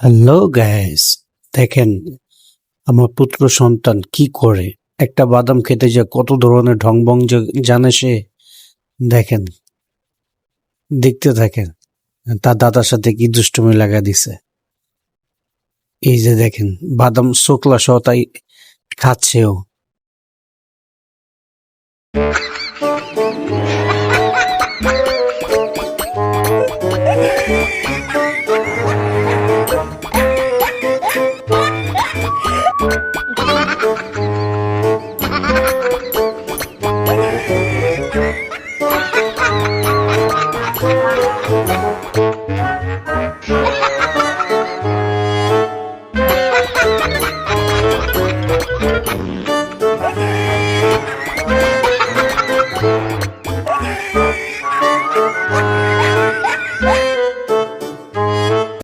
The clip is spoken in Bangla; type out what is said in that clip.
হ্যালো গ্যাস দেখেন আমার পুত্র সন্তান কি করে? একটা বাদাম খেতে যে কত ধরনের ঢংবং জানে সে? দেখেন, দেখতে থাকেন, তার দাদার সাথে কি দুষ্টুমি লাগা দিছে? এই যে দেখেন, বাদাম শোকলা সহ তাই খাচ্ছেও।